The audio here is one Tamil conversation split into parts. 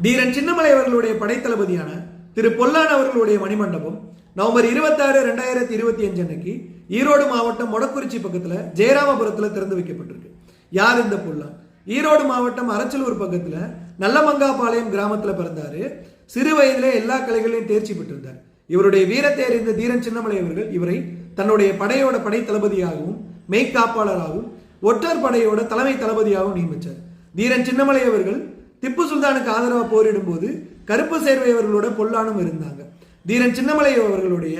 தீரன் சின்னமலை அவர்களுடைய படைத்தளபதியான திரு பொல்லான் அவர்களுடைய மணிமண்டபம் நவம்பர் இருபத்தாறு ரெண்டாயிரத்தி இருபத்தி அஞ்சு அன்னைக்கு ஈரோடு மாவட்டம் மொடக்குறிச்சி பக்கத்துல ஜெயராமபுரத்துல திறந்து வைக்கப்பட்டிருக்கு. யார் இந்த பொல்லான்? ஈரோடு மாவட்டம் அரச்சலூர் பக்கத்துல நல்லமங்காபாளையம் கிராமத்துல பிறந்தாரு. சிறு வயதிலே எல்லா கலைகளையும் தேர்ச்சி பெற்றிருந்தார். இவருடைய வீரத்தை அறிந்த தீரன் சின்னமலை அவர்கள் இவரை தன்னுடைய படையோட படை தளபதியாகவும் மெய்க்காப்பாளராகவும் ஒற்றர் படையோட தலைமை தளபதியாகவும் நியமித்தார் தீரன் சின்னமலை அவர்கள் திப்பு சுல்தானுக்கு ஆதரவாக போரிடும் போது கருப்பு சேர்வை அவர்களோட பொல்லானும் இருந்தாங்க. தீரன் சின்னமலை அவர்களுடைய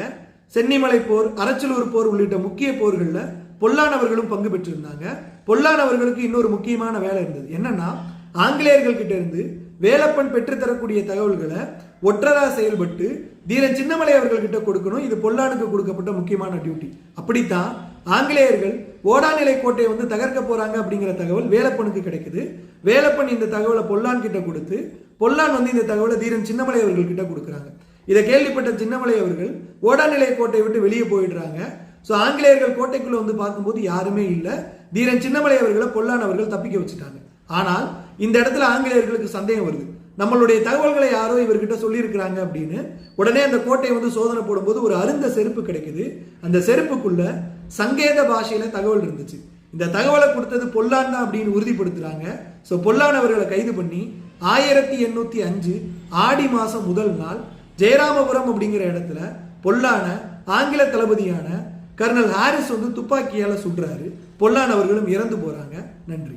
சென்னிமலை போர் அரச்சலூர் போர் உள்ளிட்ட முக்கிய போர்களில் பொல்லானவர்களும் பங்கு பெற்றிருந்தாங்க. பொல்லானவர்களுக்கு இன்னொரு முக்கியமான வேலை இருந்தது. என்னன்னா ஆங்கிலேயர்கள் கிட்ட இருந்து வேலப்பன் பெற்றுத்தரக்கூடிய தகவல்களை ஒற்றரா செயல்பட்டு தீரன் சின்னமலை அவர்கள்கிட்ட கொடுக்கணும். இது பொல்லானுக்கு கொடுக்கப்பட்ட முக்கியமான டியூட்டி அப்படித்தான் ஆங்கிலேயர்கள் ஓடாநிலை கோட்டையை வந்து தகர்க்க போறாங்க அப்படிங்கிற தகவல் வேலப்பனுக்கு கிடைக்குது. வேலப்பன் இந்த தகவலை பொல்லான் கிட்ட கொடுத்து பொல்லான் வந்து இந்த தகவலை தீரன் சின்னமலை அவர்கள் கிட்ட கொடுக்குறாங்க. இதை கேள்விப்பட்ட சின்னமலை அவர்கள் ஓடாநிலை கோட்டையை விட்டு வெளியே போயிடுறாங்க. ஸோ ஆங்கிலேயர்கள் கோட்டைக்குள்ள வந்து பார்க்கும்போது யாருமே இல்லை. தீரன் சின்னமலை அவர்களை பொல்லான் அவர்கள் தப்பிக்க வச்சுட்டாங்க. ஆனால் இந்த இடத்துல ஆங்கிலேயர்களுக்கு சந்தேகம் வருது. நம்மளுடைய தகவல்களை யாரோ இவர்கிட்ட சொல்லியிருக்கிறாங்க அப்படின்னு உடனே அந்த கோட்டையை வந்து சோதனை போடும்போது ஒரு அருந்த செருப்பு கிடைக்குது. அந்த செருப்புக்குள்ள சங்கேத பாஷையில தகவல் இருந்துச்சு. இந்த தகவலை கொடுத்தது பொல்லான் தான் அப்படின்னு உறுதிப்படுத்துறாங்க. ஸோ பொல்லான் அவர்களை கைது பண்ணி ஆயிரத்தி எண்ணூத்தி அஞ்சு ஆடி மாசம் முதல் நாள் ஜெயராமபுரம் அப்படிங்கிற இடத்துல பொல்லான ஆங்கில தளபதியான கர்னல் ஹாரிஸ் வந்து துப்பாக்கியால சுடுறாரு. பொல்லான் அவர்களும் இறந்து போறாங்க. நன்றி.